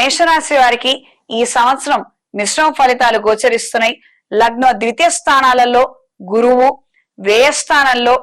మేషరాశి వారికి ఈ సంవత్సరం మిశ్రమ ఫలితాలు గోచరిస్తున్నాయి. లగ్న ద్వితీయ స్థానాలలో గురువు వ్యయస్థానంలో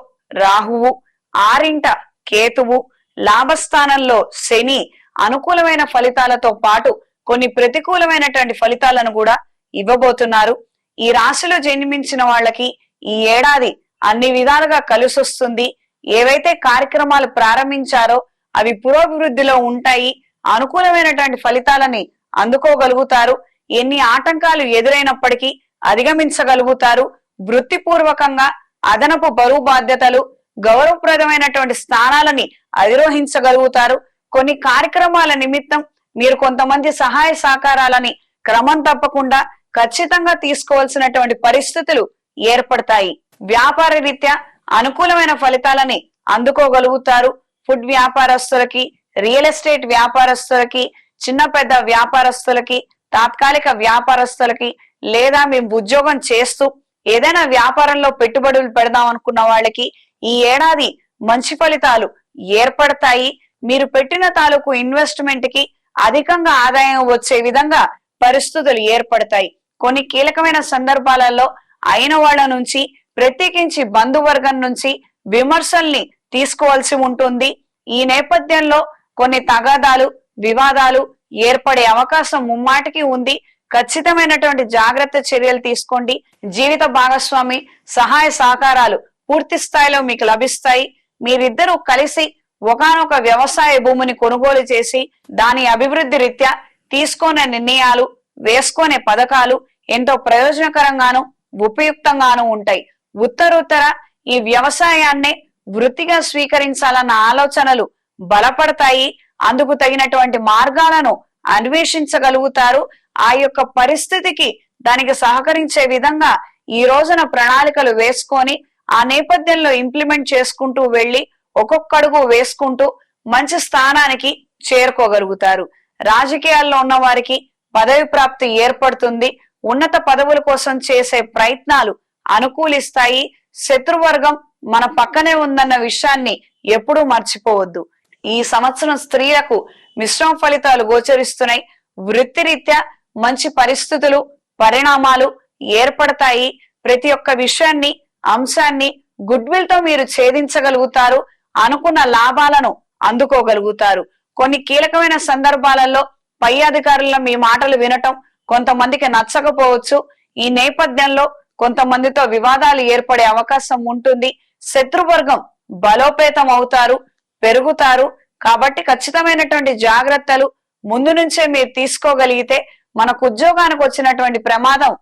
రాహువు ఆరింట కేతువు లాభస్థానంలో శని అనుకూలమైన ఫలితాలతో పాటు కొన్ని ప్రతికూలమైనటువంటి ఫలితాలను కూడా ఇవ్వబోతున్నారు. ఈ రాశిలో జన్మించిన వాళ్ళకి ఈ ఏడాది అన్ని విధాలుగా కలిసొస్తుంది. ఏవైతే కార్యక్రమాలు ప్రారంభించారో అవి పురోభివృద్ధిలో ఉంటాయి. అనుకూలమైనటువంటి ఫలితాలని అందుకోగలుగుతారు. ఎన్ని ఆటంకాలు ఎదురైనప్పటికీ అధిగమించగలుగుతారు. వృత్తిపూర్వకంగా అదనపు బరువు బాధ్యతలు గౌరవప్రదమైనటువంటి స్థానాలని అధిరోహించగలుగుతారు. కొన్ని కార్యక్రమాల నిమిత్తం మీరు కొంతమంది సహాయ సహకారాలని క్రమం తప్పకుండా ఖచ్చితంగా తీసుకోవాల్సినటువంటి పరిస్థితులు ఏర్పడతాయి. వ్యాపార రీత్యా అనుకూలమైన ఫలితాలని అందుకోగలుగుతారు. ఫుడ్ వ్యాపారస్తులకి రియల్ ఎస్టేట్ వ్యాపారస్తులకి చిన్న పెద్ద వ్యాపారస్తులకి తాత్కాలిక వ్యాపారస్తులకి లేదా మేము ఉద్యోగం చేస్తూ ఏదైనా వ్యాపారంలో పెట్టుబడులు పెడదాం అనుకున్న వాళ్ళకి ఈ ఏడాది మంచి ఫలితాలు ఏర్పడతాయి. మీరు పెట్టిన తాలూకు ఇన్వెస్ట్మెంట్కి అధికంగా ఆదాయం వచ్చే విధంగా పరిస్థితులు ఏర్పడతాయి. కొన్ని కీలకమైన సందర్భాలలో అయిన వాళ్ళ నుంచి ప్రత్యేకించి బంధువర్గం నుంచి విమర్శల్ని తీసుకోవాల్సి ఉంటుంది. ఈ నేపథ్యంలో కొన్ని తగాదాలు వివాదాలు ఏర్పడే అవకాశం ముమ్మాటికి ఉంది. ఖచ్చితమైనటువంటి జాగ్రత్త చర్యలు తీసుకోండి. జీవిత భాగస్వామి సహాయ సహకారాలు పూర్తి స్థాయిలో మీకు లభిస్తాయి. మీరిద్దరూ కలిసి ఒకానొక వ్యవసాయ భూమిని కొనుగోలు చేసి దాని అభివృద్ధి రీత్యా తీసుకునే నిర్ణయాలు వేసుకునే పథకాలు ఎంతో ప్రయోజనకరంగాను ఉపయుక్తంగాను ఉంటాయి. ఉత్తరోత్తర ఈ వ్యవసాయాన్నే వృత్తిగా స్వీకరించాలన్న ఆలోచనలు బలపడతాయి. అందుకు తగినటువంటి మార్గాలను అన్వేషించగలుగుతారు. ఆ యొక్క పరిస్థితికి దానికి సహకరించే విధంగా ఈ రోజున ప్రణాళికలు వేసుకొని ఆ నేపథ్యంలో ఇంప్లిమెంట్ చేసుకుంటూ వెళ్ళి ఒక్కొక్కడుగు వేసుకుంటూ మంచి స్థానానికి చేరుకోగలుగుతారు. రాజకీయాల్లో ఉన్న వారికి పదవి ప్రాప్తి ఏర్పడుతుంది. ఉన్నత పదవుల కోసం చేసే ప్రయత్నాలు అనుకూలిస్తాయి. శత్రువర్గం మన పక్కనే ఉందన్న విషయాన్ని ఎప్పుడూ మర్చిపోవద్దు. ఈ సంవత్సరం స్త్రీలకు మిశ్రమ ఫలితాలు గోచరిస్తున్నాయి. వృత్తిరీత్యా మంచి పరిస్థితులు పరిణామాలు ఏర్పడతాయి. ప్రతి ఒక్క విషయాన్ని అంశాన్ని గుడ్ విల్తో మీరు ఛేదించగలుగుతారు. అనుకున్న లాభాలను అందుకోగలుగుతారు. కొన్ని కీలకమైన సందర్భాలలో పై అధికారుల మీ మాటలు వినటం కొంతమందికి నచ్చకపోవచ్చు. ఈ నేపథ్యంలో కొంతమందితో వివాదాలు ఏర్పడే అవకాశం ఉంటుంది. శత్రువర్గం బలోపేతం అవుతారు పెరుగుతారు. కాబట్టి ఖచ్చితమైనటువంటి జాగ్రత్తలు ముందు నుంచే మీరు తీసుకోగలిగితే మనకు ఉద్యోగానికి వచ్చినటువంటి ప్రమాదం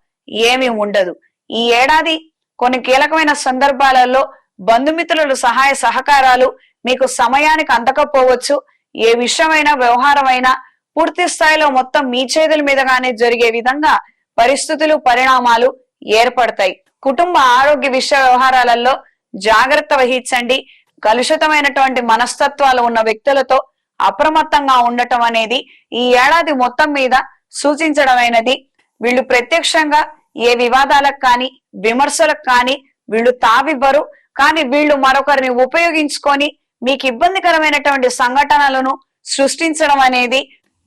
ఏమీ ఉండదు. ఈ ఏడాది కొన్ని కీలకమైన సందర్భాలలో బంధుమిత్రుల సహాయ సహకారాలు మీకు సమయానికి అందకపోవచ్చు. ఏ విషయమైనా వ్యవహారమైనా పూర్తి స్థాయిలో మొత్తం మీ చేతుల మీదగానే జరిగే విధంగా పరిస్థితులు పరిణామాలు ఏర్పడతాయి. కుటుంబ ఆరోగ్య విషయ వ్యవహారాలలో జాగ్రత్త వహించండి. కలుషితమైనటువంటి మనస్తత్వాలు ఉన్న వ్యక్తులతో అప్రమత్తంగా ఉండటం అనేది ఈ ఏడాది మొత్తం మీద సూచించడమైనది. వీళ్ళు ప్రత్యక్షంగా ఏ వివాదాలకు కానీ విమర్శలకు కానీ వీళ్ళు తావివ్వరు. కానీ వీళ్ళు మరొకరిని ఉపయోగించుకొని మీకు ఇబ్బందికరమైనటువంటి సంఘటనలను సృష్టించడం అనేది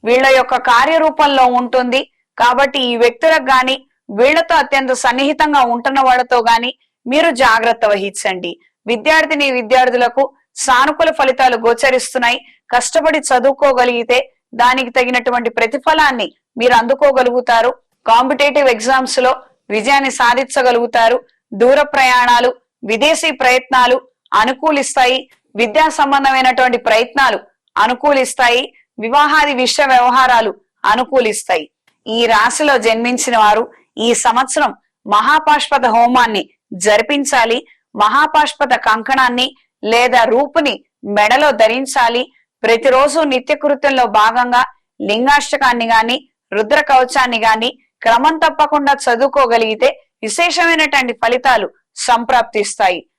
వీళ్ళ యొక్క కార్యరూపంలో ఉంటుంది. కాబట్టి ఈ వ్యక్తులకు గాని వీళ్ళతో అత్యంత సన్నిహితంగా ఉంటున్న వాళ్ళతో గాని మీరు జాగ్రత్త వహించండి. విద్యార్థిని విద్యార్థులకు సానుకూల ఫలితాలు గోచరిస్తున్నాయి. కష్టపడి చదువుకోగలిగితే దానికి తగినటువంటి ప్రతిఫలాన్ని మీరు అందుకోగలుగుతారు. కాంపిటేటివ్ ఎగ్జామ్స్లో విజయాన్ని సాధించగలుగుతారు. దూర ప్రయాణాలు విదేశీ ప్రయత్నాలు అనుకూలిస్తాయి. విద్యా సంబంధమైనటువంటి ప్రయత్నాలు అనుకూలిస్తాయి. వివాహాది విశ్వ వ్యవహారాలు అనుకూలిస్తాయి. ఈ రాశిలో జన్మించిన వారు ఈ సంవత్సరం మహాపాష్పత హోమాన్ని జరిపించాలి. మహాపాష్పత కంకణాన్ని లేదా రూపుని మెడలో ధరించాలి. ప్రతిరోజు నిత్యకృత్యంలో భాగంగా లింగాష్టకాన్ని గాని రుద్ర కవచాన్ని గాని క్రమం తప్పకుండా చదువుకోగలిగితే విశేషమైనటువంటి ఫలితాలు సంప్రాప్తిస్తాయి.